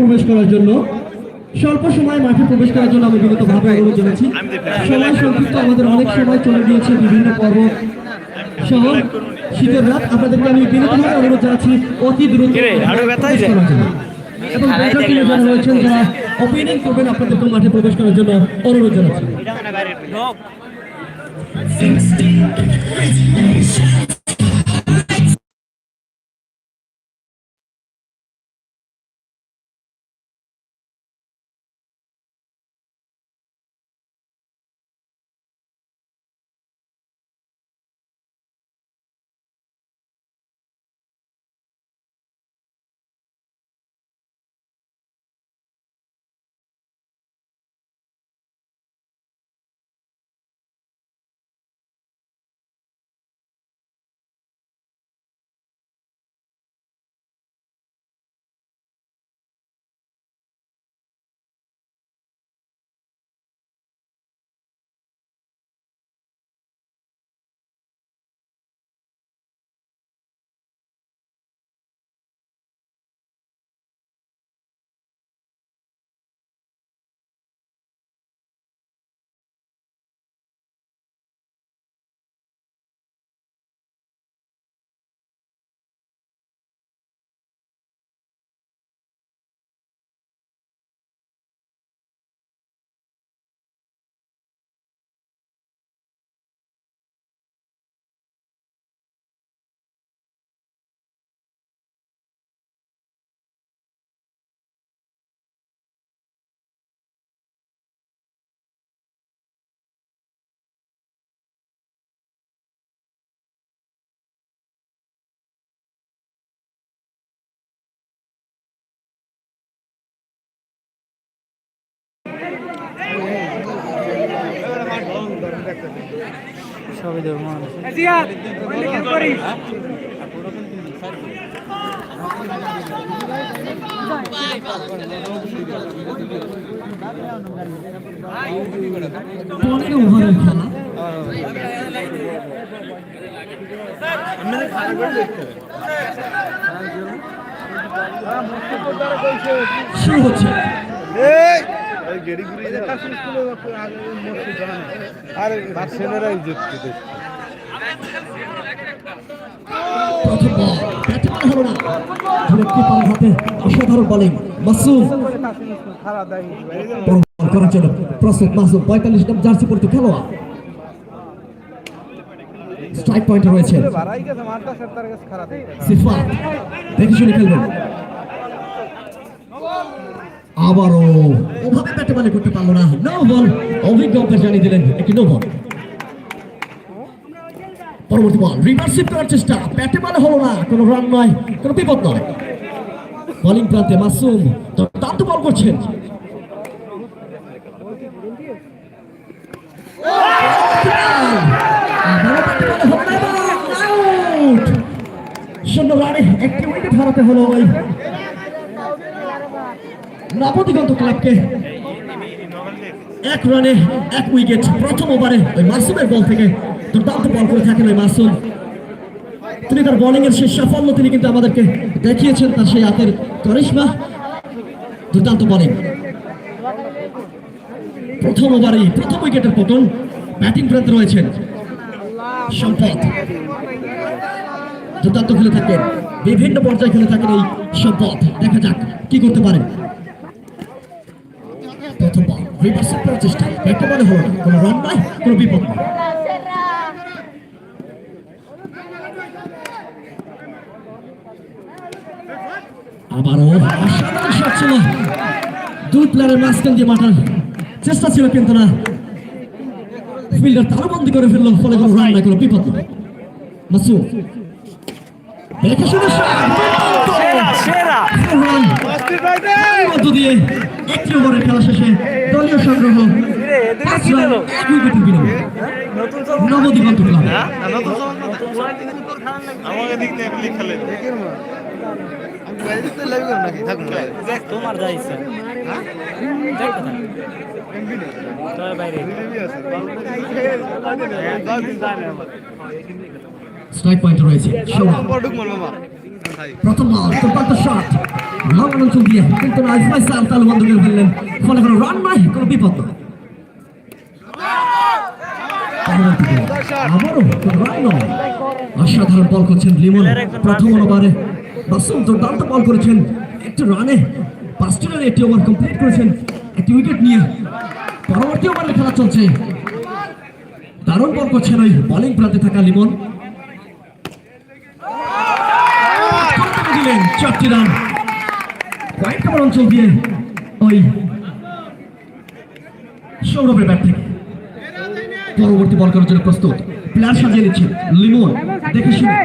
প্রবেশ করার জন্য। স্বল্প সময় মাঠে প্রবেশ করার জন্য আমি বিগত ভাবে অনুরোধ জানাচ্ছি। সময় সংক্ষিপ্ত আমাদের অনেক সময় চলে গিয়েছে বিভিন্ন পর্ব সহ। শীতের রাত আপনাদেরকে আমি বিগত ভাবে অনুরোধ জানাচ্ছি অতি দ্রুত। এবং ব্যাটার যারা রয়েছেন যারা ওপেনিং করবেন আপনাদেরকে মাঠে প্রবেশ করার জন্য অনুরোধ জানাচ্ছি। সবই খেলা শুরু হচ্ছে। প্রথম বল ব্যাটে বল হলো না। ধরে কিপার হাতে অসাধারণ বলিং মাসুম বল করার জন্য প্রস্তুত মাসুম পঁয়তাল্লিশ নম্বর জার্সি পরিত খেলোয়াড়। স্ট্রাইক পয়েন্টে রয়েছে। সিফাত দেখে শুনে খেলবেন। আবারও ওভাবে ব্যাটে বলে করতে পারল না। নো বল অভিজ্ঞ আম্পায়ার জানিয়ে দিলেন একটি নো বল পরবর্তী বল রিভার্সিভ করার চেষ্টা। ব্যাটে বলে হলো না, কোনো রান নয়, কোনো বিপদ নয়। বোলিং প্রান্তে মাসুম দুর্দান্ত বল করছেন শূন্য রানে একটি উইকেট হারাতে হলো ওই নবদিগন্ত ক্লাবকে এক রানে এক উইকেট প্রথম ওভারে ওই মাসুমের বল থেকে দুর্দান্ত বল করে থাকেন ওই মাসুম। তিনি তার বোলিং এর সেই সাফল্য তিনি কিন্তু আমাদেরকে দেখিয়েছেন তার সেই হাতের করিশ্মা। দুর্দান্ত বোলিং প্রথম ওভারেই প্রথম উইকেটের পতন ব্যাটিং প্রান্তে রয়েছেন সম্পদ। দুর্দান্ত খেলে থাকেন, বিভিন্ন পর্যায়ে খেলে থাকেন এই সম্পদ। দেখা যাক কি করতে পারেন। রিভার্সের প্রচেষ্টা একেবারে হলো না। কোনো রান নাই কোনো বিপদ নেই। আবারও অসাধারণ শট ছিল। দুই প্লেয়ারের মাঝখান দিয়ে মাঠার চেষ্টা ছিল কিন্তু না। ফিল্ডার তারবন্দি করে ফেলল ফলে কোনো রান নাই কোনো বিপদ নেই। মাসুম দেখে শুনে মধ্য দিয়ে একটি ওভারের খেলা শেষে দলীয় সংগ্রহ এক উইকেটের বিনিময়ে নবদিগন্ত ক্লাব আমাকে দিক থেকে খেলে তোমার যা ইচ্ছা। স্ট্রাইক পয়েন্ট রয়েছে প্রথম বল শট লং অঞ্চল কিন্তু নয় ফয়সাল তালু বন্ধ করে ফেললেন। ফলে কোনো রান নয়। কোনো বিপদ অসাধারণ বল করছেন লিমন। প্রথম ওভারে বাসুম দুর্দান্ত বল করেছেন। একটু রানে পাঁচটি রানে একটি ওভার কমপ্লিট করেছেন। একটি উইকেট নিয়ে পরবর্তী ওভারে খেলা চলছে। দারুণ বল করছেন ওই বোলিং প্রান্তে থাকা লিমন। হোয়াইট কাভার অঞ্চল দিয়ে ওই সৌরভের ব্যাট থেকে। পরবর্তী বল করার জন্য প্রস্তুত। প্লেয়ার সাজিয়ে নিচ্ছে লিমন। দেখে শুনে।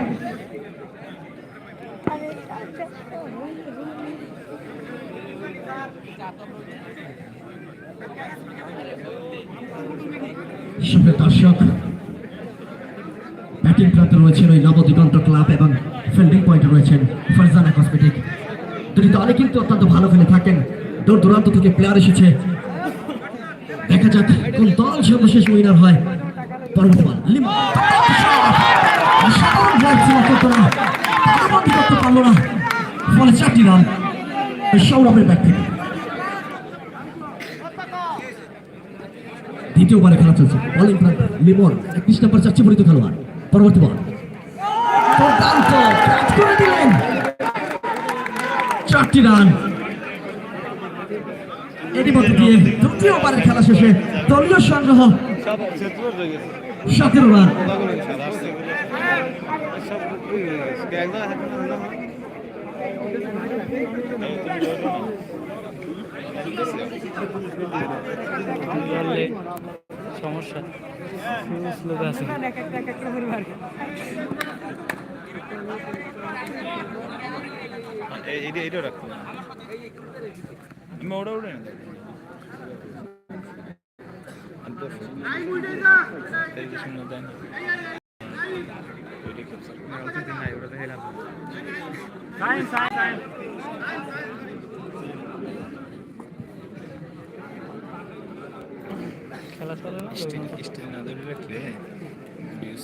দর্শক, ব্যাটিং প্রান্তে রয়েছেন ওই নবদিগন্ত ক্লাব এবং ফিল্ডিং পয়েন্টে রয়েছেন ফারজানা কসমেটিক দুটি দলে কিন্তু অত্যন্ত ভালো খেলে থাকেন। দূর দূরান্ত থেকে প্লেয়ার এসেছে। দেখা যাক কোন দল সর্বশেষ উইনার হয়। বল দ্বিতীয় ওভারে খেলা চলছে। বলিং লিমন, একত্রিশ নম্বর পরিত খেলোয়াড়। পরবর্তী বল করে দিলেন। চারটি রান। এরই মধ্যে দিয়ে দ্বিতীয় ওভারের খেলা শেষে দলীয় সংগ্রহ সেতুর রান। সমস্যা। আছে এইটা এইটাও রাখতো আমি ওটা উঠে না এই যে শূন্য দেয় না ওইটা কি অতদিন নাই ওটা তো হেলাম খেলা চলে না? স্টিল স্টিল না ধরে রাখলে ভিউজ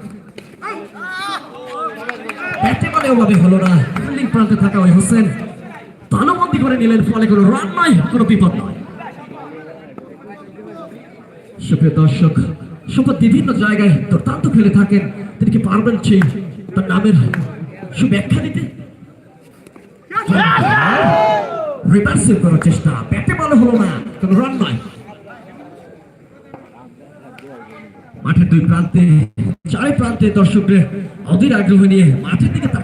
হলো না। ফিল্ডিং প্রান্তে থাকা ওই হোসেন করে নিলেন, ফলে কোনো রান কোনো বিপদ নয় সুপ্রিয় দর্শক বিভিন্ন জায়গায় দুর্দান্ত খেলে থাকেন। তিনি কি পারবেন সেই তার নামের সুব্যাখ্যা দিতে? রিভার্সিভ করার চেষ্টা, ব্যাটে হলো না, কোনো রান নয় মাঠের দুই প্রান্তে চারি প্রান্তে দর্শকদের অধীর আগ্রহ নিয়ে মাঠের দিকে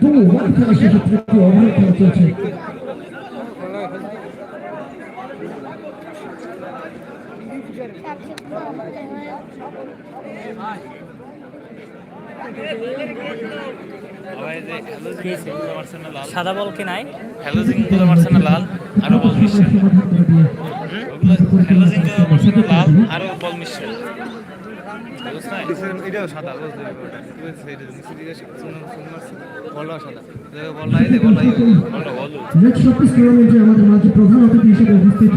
দু ওয়ান খেলা শেষে তৃতীয় খেলা চলছে সাদা বল কি নাই? হ্যালোজিংগুলো মারছে না লাল আরও বল মিশছে। সমাধান করে হ্যালোজিংগুলো মারছে লাল আরও বল মিশছে। এটাও সাদা বুঝতে বলটা সাদা বলটা এই বলটা বলটা বল নেক্সট শর্টিস আমাদের মাঝে প্রধান অতিথি হিসেবে উপস্থিত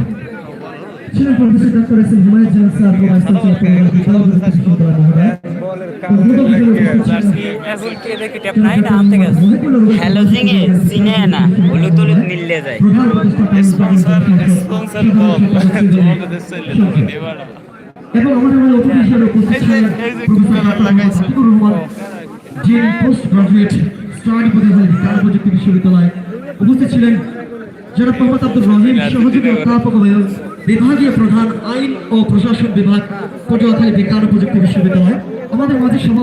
ছিলেন professor doctor S M Humayun Jahan sir ও ভাইস চ্যান্সেলর বিদ্যালয় বিশ্ববিদ্যালয় মহোদয় এখন কি দেখি ট্যাপ নাই না আনতে গেছে হ্যালোজিং এ চিনে না হলুদ হলুদ মিললে যায় স্পন্সর দেশে নেবার এবং আমাদের মধ্যে অতিথি হিসেবে উপস্থিত ছিলেন প্রফেসর রহমান যিনি পোস্ট গ্রাজুয়েট স্টাডি বিজ্ঞান প্রযুক্তি বিশ্ববিদ্যালয়। উপস্থিত ছিলেন জনাব মোহাম্মদ আব্দুল রহিম সহযোগী অধ্যাপক বিভাগীয় প্রধান আইন ও প্রশাসন বিভাগ পটুয়াখালী বিজ্ঞান ও প্রযুক্তি বিশ্ববিদ্যালয়। আমাদের মাঝে সভা